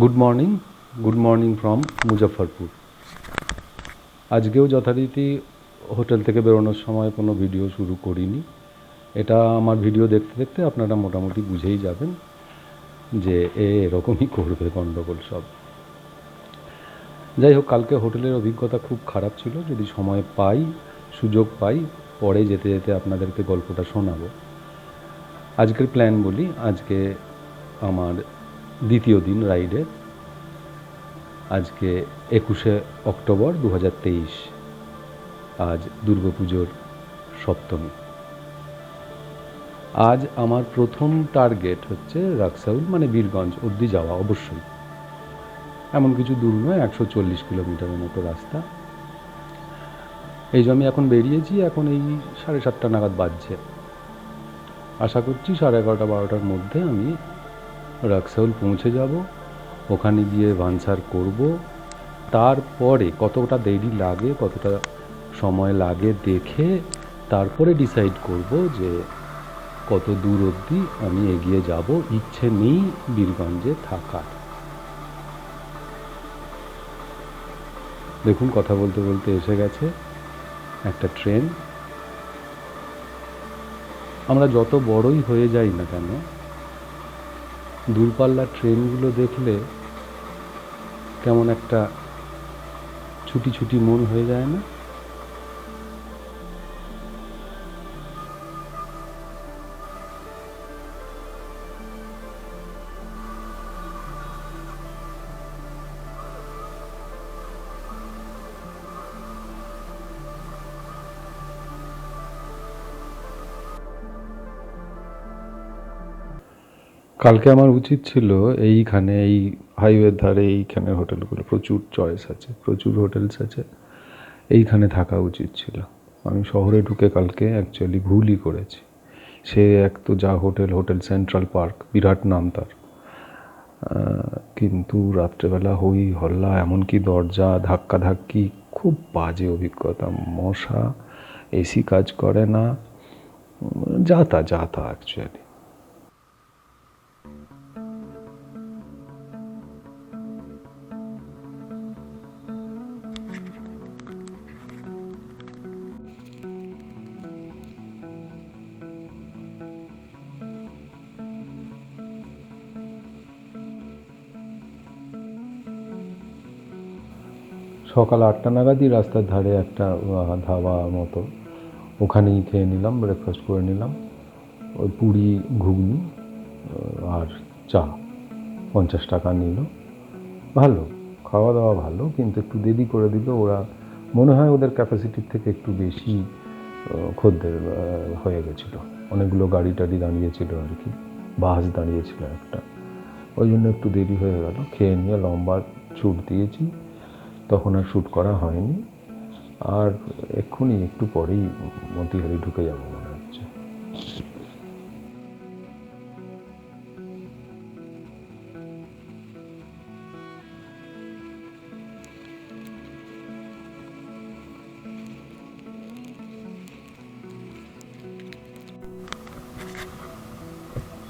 Good morning good morning from Muzaffarpur আজকেও যথারীতি hotel থেকে বেরোনোর সময় কোনো ভিডিও শুরু করিনি। এটা আমার ভিডিও দেখতে দেখতে আপনারা মোটামুটি বুঝেই যাবেন যে এ এরকমই করবে গণ্ডগোল সব। যাই হোক, কালকে হোটেলের অভিজ্ঞতা খুব খারাপ ছিল। যদি সময় পাই, সুযোগ পাই, পরে যেতে যেতে আপনাদেরকে গল্পটা শোনাবো। আজকের প্ল্যান বলি, আজকে আমার দ্বিতীয় দিন রাইডের আজকে একুশে অক্টোবর দু হাজার তেইশ, আজ দুর্গাপুজোর সপ্তমী। আজ আমার প্রথম টার্গেট হচ্ছে রাক্সাউল মানে বীরগঞ্জ অবধি যাওয়া অবশ্যই। এমন কিছু দূর নয়, একশো চল্লিশ কিলোমিটারের মতো রাস্তা। এই যে আমি এখন বেরিয়েছি, এখন এই সাড়ে সাতটা নাগাদ বাজছে। আশা করছি সাড়ে এগারোটা, বারোটার মধ্যে আমি রাক্সাউল পৌঁছে যাব, ওখানে গিয়ে ভানসার করব। তারপরে কতটা দেরি লাগে, কতটা সময় লাগে দেখে তারপরে ডিসাইড করব যে কত দূর অবধি আমি এগিয়ে যাব, ইচ্ছে নেই বীরগঞ্জে থাকার। দেখুন, কথা বলতে বলতে এসে গেছে একটা ট্রেন আমরা যত বড়ই হয়ে যাই না কেন দূরপাল্লার ট্রেনগুলো দেখলে কেমন একটা ছুটি ছুটি মন হয়ে যায় না? কালকে আমার উচিত ছিল এইখানে, এই হাইওয়ের ধারে এইখানে হোটেলগুলো প্রচুর চয়েস আছে, প্রচুর হোটেলস আছে, এইখানে থাকা উচিত ছিল। আমি শহরে ঢুকে কালকে অ্যাকচুয়ালি ভুলই করেছি। সে এক তো যা হোটেল হোটেল সেন্ট্রাল পার্ক, বিরাট নাম তার। কিন্তু রাত্রেবেলা হই হল্লা, এমনকি দরজা ধাক্কা ধাক্কি, খুব বাজে অভিজ্ঞতা। মশা, এসি কাজ করে না যা তা যা তা অ্যাকচুয়ালি সকাল আটটা নাগাদই রাস্তার ধারে একটা ধাবা মতো। ওখানেই খেয়ে নিলাম ব্রেকফাস্ট করে নিলাম। ওই পুরি, ঘুগনি আর চা। পঞ্চাশ টাকা নিল। ভালো, খাওয়া দাওয়া ভালো, কিন্তু একটু দেরি করে দিল। ওরা, মনে হয় ওদের ক্যাপাসিটির থেকে একটু বেশি খদ্দের হয়ে গেছিল। অনেকগুলো গাড়ি টাড়ি দাঁড়িয়েছিল আর কি, বাস দাঁড়িয়েছিল একটা। ওই জন্য একটু দেরি হয়ে গেল। খেয়ে নিয়ে লম্বা ছুট দিয়েছি। তখন আর শ্যুট করা হয়নি। আর এক্ষুনি একটু পরেই মতিহারি ঢুকে যাব মনে হচ্ছে।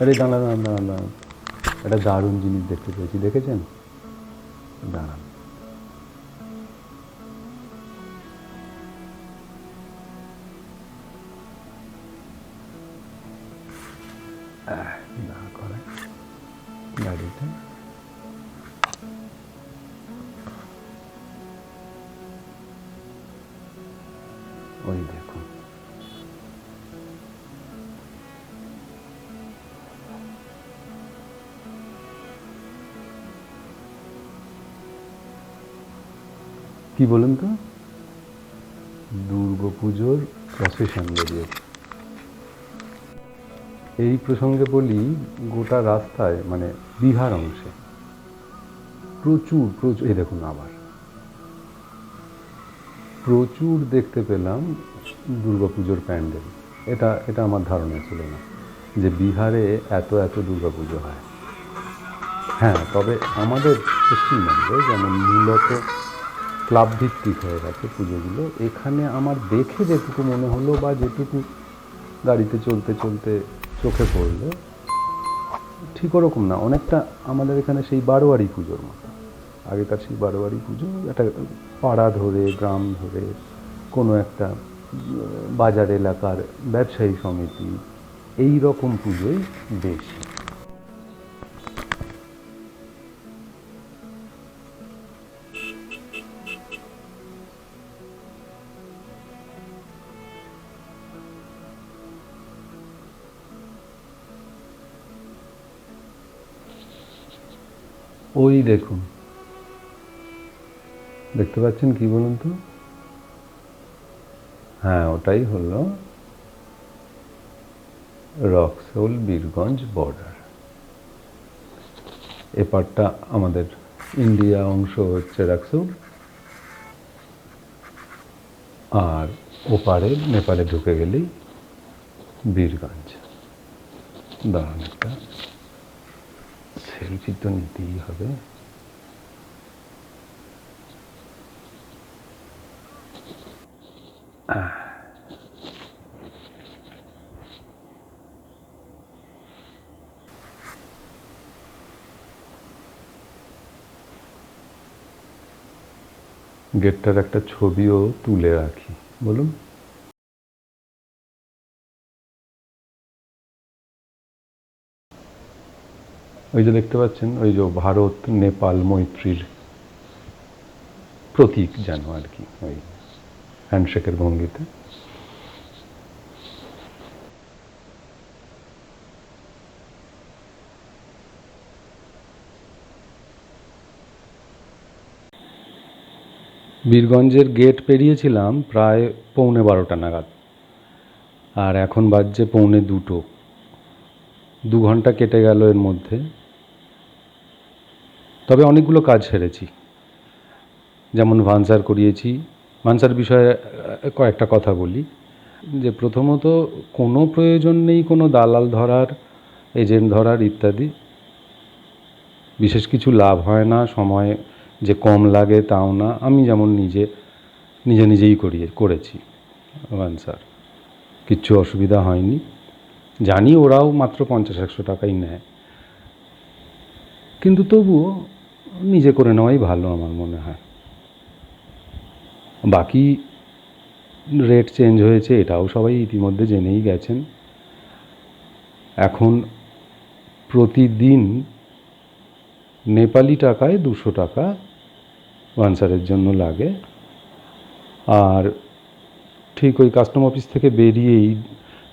আরে দাঁড়ান দাঁড়ান দাঁড়ান। একটা দারুণ জিনিস দেখতে পেয়েছি, দেখেছেন? ওই দেখুন কি বলুন তো? দুর্গাপুজোর প্রসেশন বেরিয়েছে। এই প্রসঙ্গে বলি, গোটা রাস্তায় মানে বিহার অংশে প্রচুর প্রচুর, এই দেখুন আবার। প্রচুর দেখতে পেলাম দুর্গাপুজোর প্যান্ডেল। এটা এটা আমার ধারণা ছিল না যে বিহারে এত এত দুর্গাপুজো হয়। হ্যাঁ তবে আমাদের পশ্চিমবঙ্গে যেমন মূলত ক্লাব ভিত্তিক হয়ে গেছে পুজোগুলো, এখানে আমার দেখে যেটুকু মনে হলো বা যেটুকু গাড়িতে চলতে চলতে চোখে পড়ল, ঠিক ওরকম না। অনেকটা আমাদের এখানে সেই বারোয়ারি পুজোর মতো। আগেকার সেই বারোয়ারি পুজো, একটা পাড়া ধরে, গ্রাম ধরে, কোনো একটা বাজার এলাকার ব্যবসায়ী সমিতি, এই রকম পুজোই বেশি। ওই দেখুন দেখতে পাচ্ছেন কি বলুন তো? হ্যাঁ ওটাই হলো রক্সোল বীরগঞ্জ বর্ডার এপারটা আমাদের ইন্ডিয়া অংশ হচ্ছে রাক্সোল। আর ওপারে নেপালে ঢুকে গেলেই বীরগঞ্জ। দাঁড়ান একটা। সেলফি তো নিতেই হবে। গেটটার একটা ছবিও তুলে রাখি, বলুন। ওই যে দেখতে পাচ্ছেন, ওই যে ভারত নেপাল মৈত্রীর প্রতীক যেন আর কি, ওই। হ্যান্ডশেকের ভঙ্গিতে। বীরগঞ্জের গেট পেরিয়েছিলাম প্রায় পৌনে বারোটা নাগাদ। আর এখন বাজছে পৌনে দুটো। দু ঘণ্টা কেটে গেল এর মধ্যে। তবে অনেকগুলো কাজ সেরেছি। যেমন ভানসার করিয়েছি ভানসার বিষয়ে কয়েকটা কথা বলি। যে প্রথমত, কোনো প্রয়োজন নেই কোনো দালাল ধরার, এজেন্ট ধরার ইত্যাদি। বিশেষ কিছু লাভ হয় না, সময় যে কম লাগে তাও না। আমি যেমন নিজে নিজে নিজেই করিয়ে করেছি ভানসার কিচ্ছু অসুবিধা হয়নি। জানি ওরাও মাত্র পঞ্চাশ, একশো টাকাই নেয়। কিন্তু তবুও নিজে করে নেওয়াই ভালো আমার মনে হয়। বাকি রেট চেঞ্জ হয়েছে, এটাও সবাই ইতিমধ্যে জেনেই গেছেন। এখন প্রতিদিন নেপালি টাকায় দুশো টাকা আনসারের জন্য লাগে। আর ঠিক ওই কাস্টম অফিস থেকে বেরিয়েই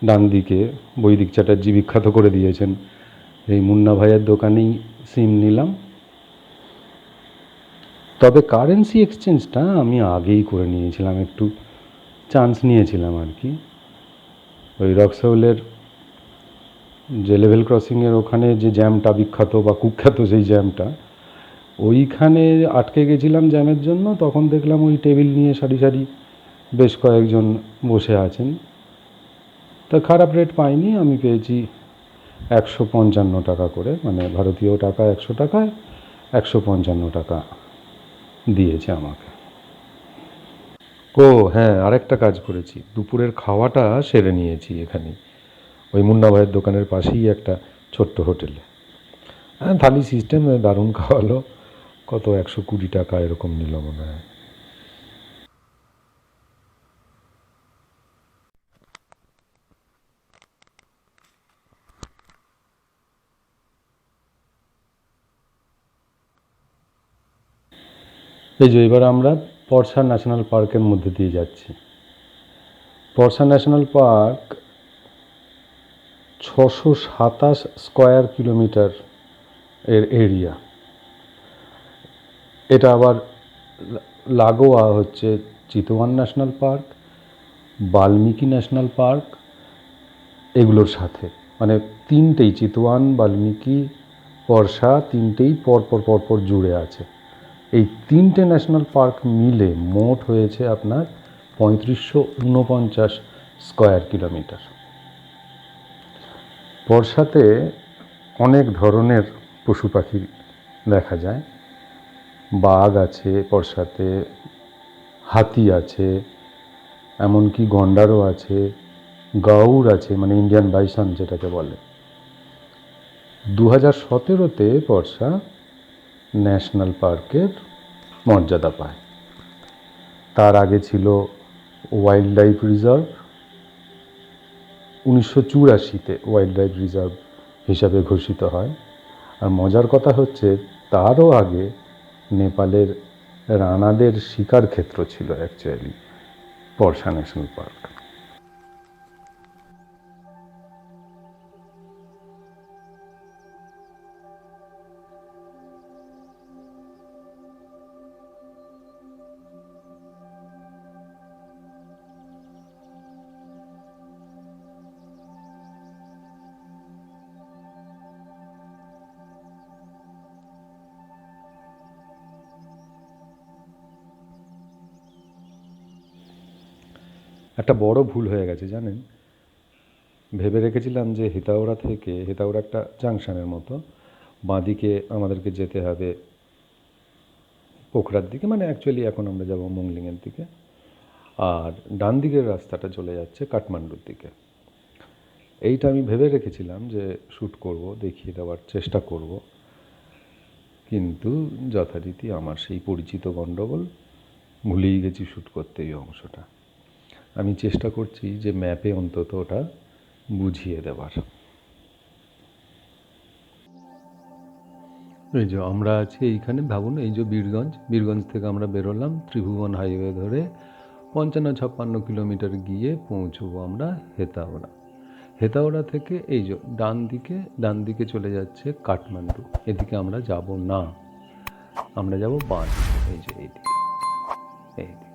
ডান দিকে বৈদিক চ্যাটার্জি বিখ্যাত করে দিয়েছেন। এই মুন্না ভাইয়ের দোকানেই সিম নিলাম। তবে কারেন্সি এক্সচেঞ্জটা আমি আগেই করে নিয়েছিলাম, একটু চান্স নিয়েছিলাম আর কি। ওই রক্সহলের যে লেভেল ক্রসিংয়ের ওখানে যে জ্যামটা বিখ্যাত বা কুখ্যাত সেই জ্যামটা, ওইখানে আটকে গেছিলাম জ্যামের জন্য, তখন দেখলাম ওই টেবিল নিয়ে সারি সারি বেশ কয়েকজন বসে আছেন। তা খারাপ রেট পাইনি, আমি পেয়েছি একশো পঞ্চান্ন টাকা করে মানে ভারতীয় টাকা একশো টাকায় একশো পঞ্চান্ন টাকা। দিয়েছে আমাকে। ও হ্যাঁ আরেকটা কাজ করেছি। দুপুরের খাওয়াটা সেরে নিয়েছি এখানে। ওই মুন্না ভাইয়ের দোকানের পাশেই একটা ছোট্ট হোটেলে। হ্যাঁ থালি সিস্টেম দারুণ খাওয়ালো। কত একশো কুড়ি টাকা এরকম নিল মনে হয়। এই যে এবার আমরা পরশা ন্যাশনাল পার্কের মধ্যে দিয়ে যাচ্ছি। পরশা ন্যাশনাল পার্ক ছশো সাতাশ স্কোয়ার কিলোমিটার এর এরিয়া। এটা আবার লাগোয়া হচ্ছে Chitwan national park, Valmiki national park, এগুলোর সাথে। মানে তিনটেই চিতওয়ান বাল্মীকি পরশা তিনটেই পরপর পরপর জুড়ে আছে। এই তিনটে ন্যাশনাল পার্ক মিলে মোট হয়েছে আপনার পঁয়ত্রিশশো উনপঞ্চাশ স্কোয়ার কিলোমিটার বর্ষাতে অনেক ধরনের পশু পাখি দেখা যায়। বাঘ আছে বর্ষাতে, হাতি আছে, এমনকি গন্ডারও আছে, গাউর আছে মানে ইন্ডিয়ান বাইসন যেটাকে বলে। দু হাজার সতেরোতে বর্ষা ন্যাশনাল পার্কের মর্যাদা পায়। তার আগে ছিল ওয়াইল্ড লাইফ রিজার্ভ। উনিশশো চুরাশিতে ওয়াইল্ড লাইফ রিজার্ভ হিসাবে ঘোষিত হয়। আর মজার কথা হচ্ছে, তারও আগে নেপালের রানাদের শিকার ক্ষেত্র ছিল অ্যাকচুয়ালি বর্ষা ন্যাশনাল পার্ক। একটা বড় ভুল হয়ে গেছে, জানেন? ভেবে রেখেছিলাম যে হেতাওড়া থেকে হেতাওড়া একটা জাংশনের মতো, বাঁদিকে আমাদেরকে যেতে হবে পোখরার দিকে মানে অ্যাকচুয়ালি এখন আমরা যাব মংলিংয়ের দিকে, আর ডান দিকের রাস্তাটা চলে যাচ্ছে কাঠমান্ডুর দিকে। এইটা আমি ভেবে রেখেছিলাম যে শ্যুট করব, দেখিয়ে দেওয়ার চেষ্টা করব, কিন্তু যথারীতি আমার সেই পরিচিত গণ্ডগোল ভুলেই গেছি শ্যুট করতে এই অংশটা। আমি চেষ্টা করছি যে ম্যাপে অন্তত ওটা বুঝিয়ে দেওয়ার এই যে আমরা আছি এইখানে ভাবুন এই যে বীরগঞ্জ বীরগঞ্জ থেকে আমরা বেরোলাম ত্রিভুবন হাইওয়ে ধরে পঞ্চান্ন ছাপ্পান্ন কিলোমিটার গিয়ে পৌঁছবো আমরা হেতাওড়া। হেতাওড়া থেকে এই যে ডান দিকে ডান দিকে চলে যাচ্ছে কাঠমান্ডু। এদিকে আমরা যাব না। আমরা যাব বাঁ দিকে, এই যে এইদিকে। এইদিকে।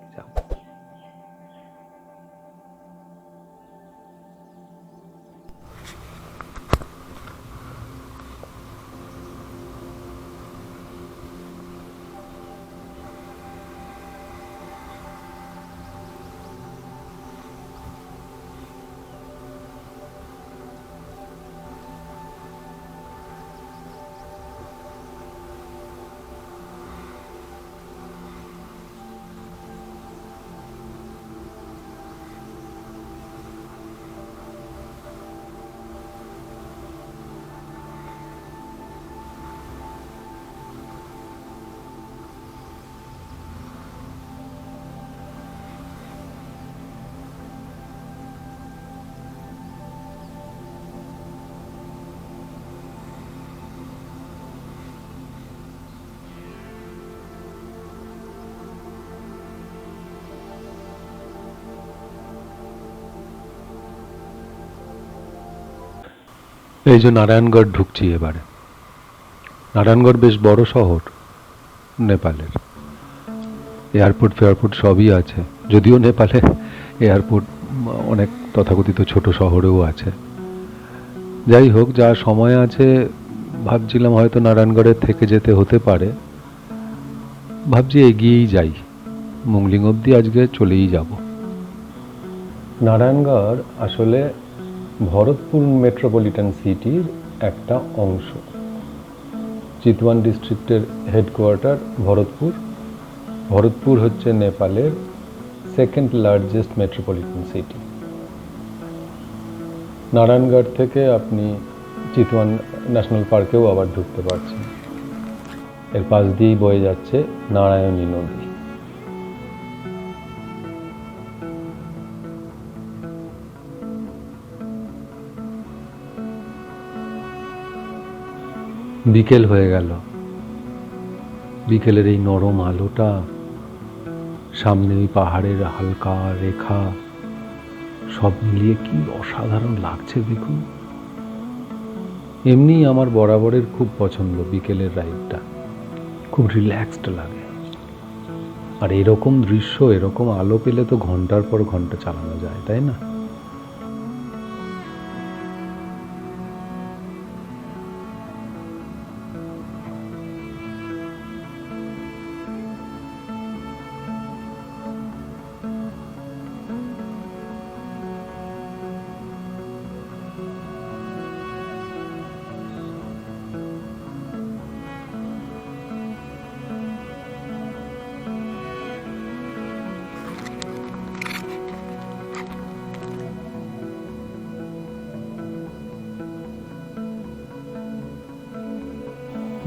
এই যে নারায়ণগড় ঢুকছি এবারে। নারায়ণগড় বেশ বড় শহর, নেপালের। এয়ারপোর্ট, ফেয়ারপোর্ট সবই আছে। যদিও নেপালে এয়ারপোর্ট অনেক তথাকথিত ছোট শহরেও আছে। যাই হোক, যা সময় আছে, ভাবছিলাম হয়তো নারায়ণগড়ের থেকে যেতে হতে পারে। ভাবছি এগিয়েই যাই। মুংলিং অবধি আজকে চলেই যাব। নারায়ণগড় আসলে ভরতপুর মেট্রোপলিটন সিটির একটা অংশ। চিতওয়ান ডিস্ট্রিক্টের হেডকোয়ার্টার ভরতপুর। ভরতপুর হচ্ছে নেপালের second largest metropolitan city. Narayangarh থেকে আপনি চিতওয়ান ন্যাশনাল পার্কেও আবার ঢুকতে পারছেন। এর পাশ দিয়েই বয়ে যাচ্ছে নারায়ণী নদী। বিকেল হয়ে গেল। বিকেলের এই নরম আলোটা, সামনে ওই পাহাড়ের হালকা রেখা, সব মিলিয়ে কি অসাধারণ লাগছে দেখুন। এমনি আমার বরাবরের খুব পছন্দ বিকেলের রাইডটা। খুব রিল্যাক্সড লাগে। আর এরকম দৃশ্য, এরকম আলো পেলে তো ঘণ্টার পর ঘণ্টা চালানো যায়, তাই না?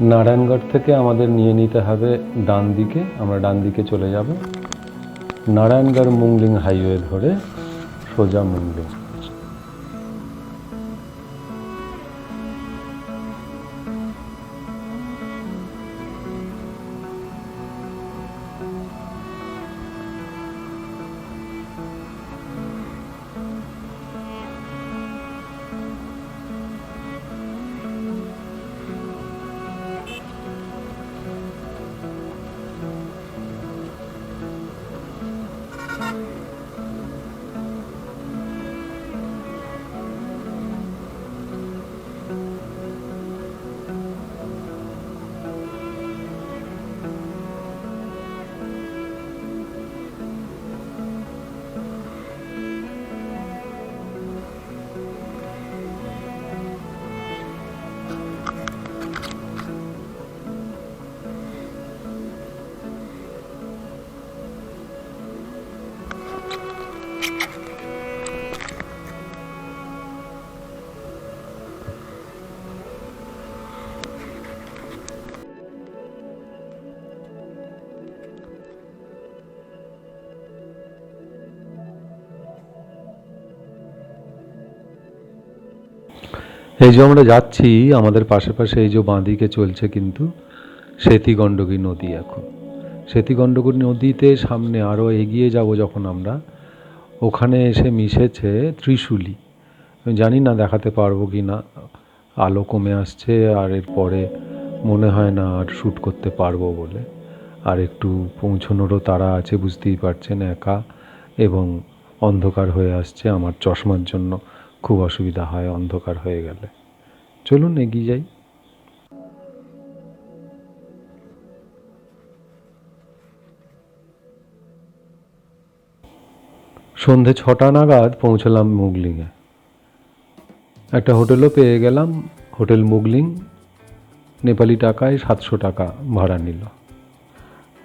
নারায়ণগড় থেকে আমাদের নিয়ে নিতে হবে ডান দিকে, আমরা ডান দিকে চলে যাব। নারায়ণগড় মুংলিং হাইওয়ে ধরে সোজা মুংলিং। এই যে আমরা যাচ্ছি, আমাদের পাশে পাশে এই যে বাঁদিকে চলছে কিন্তু সেতী গণ্ডকী নদী এখন। সেতী গণ্ডকী নদীতে সামনে আরও এগিয়ে যাব যখন আমরা, ওখানে এসে মিশেছে ত্রিশূলি। আমি জানি না দেখাতে পারব কি না, আলো কমে আসছে আর এরপরে মনে হয় না আর শ্যুট করতে পারব বলে। আর একটু পৌঁছানোরও তারা আছে, বুঝতেই পারছেন, একা এবং অন্ধকার হয়ে আসছে আমার চশমার জন্য। খুব অসুবিধা হয়, অন্ধকার হয়ে গেলে। চলুন এগিয়ে যাই। সন্ধে ছটা নাগাদ পৌঁছলাম মুগলিংয়ে। একটা হোটেলও পেয়ে গেলাম। হোটেল মুগলিং, নেপালি টাকায় সাতশো টাকা ভাড়া নিল।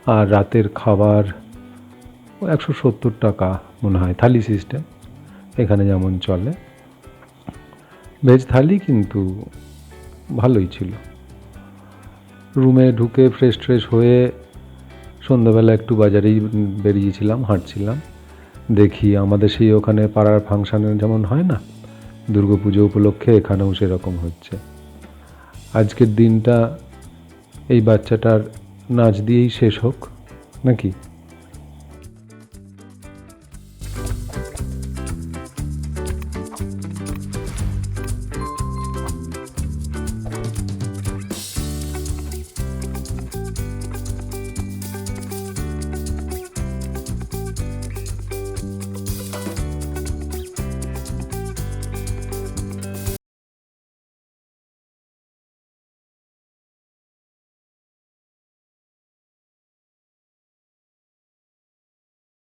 আর রাতের খাবার একশো সত্তর টাকা মনে হয়, থালি সিস্টেম। এখানে যেমন চলে। ভেজ থালি কিন্তু ভালোই ছিল। রুমে ঢুকে ফ্রেশ ট্রেশ হয়ে সন্ধ্যাবেলা একটু বাজারেই বেরিয়েছিলাম, হাঁটছিলাম। দেখি আমাদের সেই ওখানে পাড়ার ফাংশানে যেমন হয় না, দুর্গাপুজো উপলক্ষে এখানেও সেরকম হচ্ছে। আজকের দিনটা এই বাচ্চাটার নাচ দিয়েই শেষ হোক, নাকি?